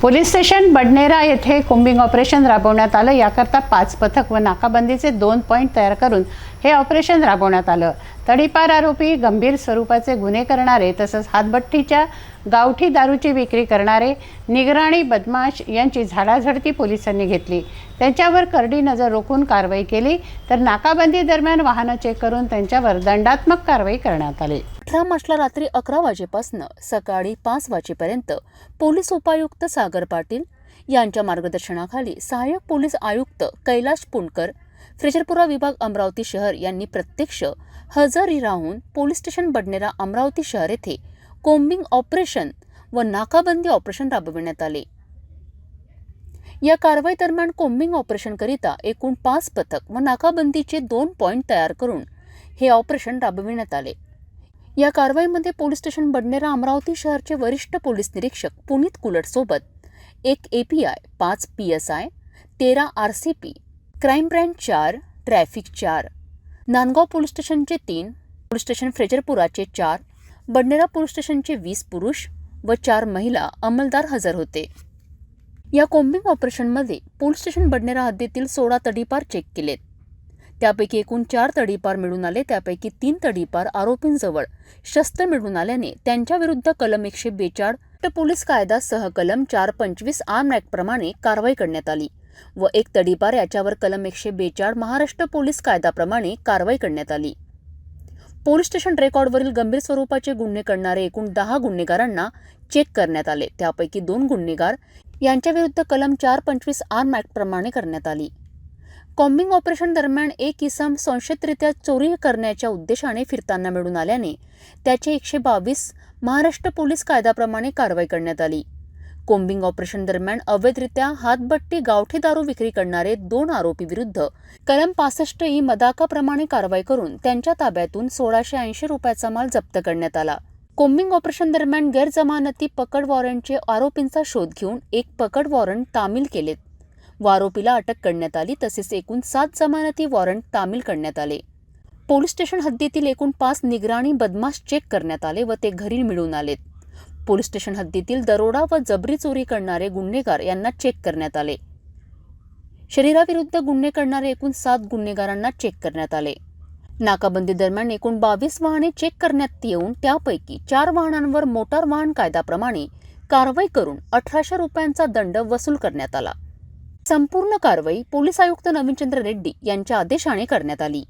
Police station Badnera येथे combing operation राबवण्यात आलं. याकरता पाच पथक व नाकाबंदीचे दोन पॉईंट तयार करून हे ऑपरेशन राबवण्यात आलं. तडीपार आरोपी गंभीर स्वरूपाचे गुन्हे करणारे तसंच हातभट्टीच्या गावठी दारूची विक्री करणारे निगराणी बदमाश यांची झाडाझडती पोलिसांनी घेतली. त्यांच्यावर करडी नजर रोखून कारवाई केली. तर नाकाबंदी दरम्यान वाहनं चेक करून त्यांच्यावर दंडात्मक कारवाई करण्यात आली. अठरा मार्चला रात्री अकरा वाजेपासून सकाळी पाच वाजेपर्यंत पोलीस उपायुक्त सागर पाटील यांच्या मार्गदर्शनाखाली सहाय्यक पोलीस आयुक्त कैलाश पुणकर फ्रेजरपुरा विभाग अमरावती शहर यांनी प्रत्यक्ष हजरी राहून पोलीस स्टेशन बडनेरा अमरावती शहर येथे कोम्बिंग ऑपरेशन व नाकाबंदी ऑपरेशन राबविण्यात आले. या कारवाई दरम्यान कोम्बिंग ऑपरेशनकरिता एकूण पाच पथक व नाकाबंदीचे दोन पॉईंट तयार करून हे ऑपरेशन राबविण्यात आले. या कारवाईमध्ये पोलीस स्टेशन बडनेरा अमरावती शहरचे वरिष्ठ पोलीस निरीक्षक पुनीत कुलटसोबत एक एपीआय पाच पी एस आय तेरा R C P crime branch चार ट्रॅफिक चार नांदगाव पोलीस स्टेशनचे तीन पोलीस स्टेशन फ्रेजरपुराचे चार बडनेरा पोलीस स्टेशनचे वीस पुरुष व चार महिला अंमलदार हजर होते. या कोम्बिंग ऑपरेशनमध्ये पोलीस स्टेशन बडनेरा हद्दीतील सोळा तडीपार चेक केलेत. त्यापैकी एकूण चार तडीपार मिळून आले त्यापैकी तीन तडीपार आरोपींजवळ शस्त्र मिळून आल्याने त्यांच्याविरुद्ध कलम एकशे बेचाळ पोलीस कायदा सह कलम चार पंचवीस आर्म ॲक्ट प्रमाणे कारवाई करण्यात आली व एक तडीपार याच्यावर कलम एकशे बेचाळ महाराष्ट्र पोलीस कायद्याप्रमाणे कारवाई करण्यात आली. पोलीस स्टेशन रेकॉर्डवरील गंभीर स्वरूपाचे गुन्हे करणारे एकूण दहा गुन्हेगारांना चेक करण्यात आले त्यापैकी दोन गुन्हेगार यांच्याविरुद्ध कलम चार पंचवीस आर्म ॲक्ट प्रमाणे करण्यात आली. कॉम्बिंग ऑपरेशन दरम्यान एक इसम संशयितरित्या चोरी करण्याच्या उद्देशाने फिरताना मिळून आल्याने त्याचे एकशे बावीस महाराष्ट्र पोलीस कायद्याप्रमाणे कारवाई करण्यात आली. कोम्बिंग ऑपरेशन दरम्यान अवैधरित्या हातबट्टी गावठी दारू विक्री करणारे दोन आरोपी विरुद्ध कलम पासष्ट ई मदाकाप्रमाणे कारवाई करून त्यांच्या ताब्यातून सोळाशे ऐंशी रुपयाचा माल जप्त करण्यात आला. कोम्बिंग ऑपरेशन दरम्यान गैरजमानती पकड वॉरंटचे आरोपींचा शोध घेऊन एक पकड वॉरंट तामील केलेत. व आरोपीला अटक करण्यात आली तसेच एकूण सात जमानती वॉरंट तामील करण्यात आले. पोलीस स्टेशन हद्दीतील एकूण पाच निगराणी बदमाश चेक करण्यात आले व ते घरी मिळून आलेत. पोलीस स्टेशन हद्दीतील दरोडा व जबरी चोरी करणारे गुन्हेगार यांना चेक करण्यात आले. शरीराविरुद्ध गुन्हे करणारे एकूण सात गुन्हेगारांना चेक करण्यात आले. नाकाबंदी दरम्यान एकूण बावीस वाहने चेक करण्यात येऊन त्यापैकी चार वाहनांवर मोटार वाहन कायद्याप्रमाणे कारवाई करून अठराशे रुपयांचा दंड वसूल करण्यात आला. संपूर्ण कारवाई पोलीस आयुक्त नवीनचंद्र रेड्डी यांच्या आदेशाने करण्यात आली.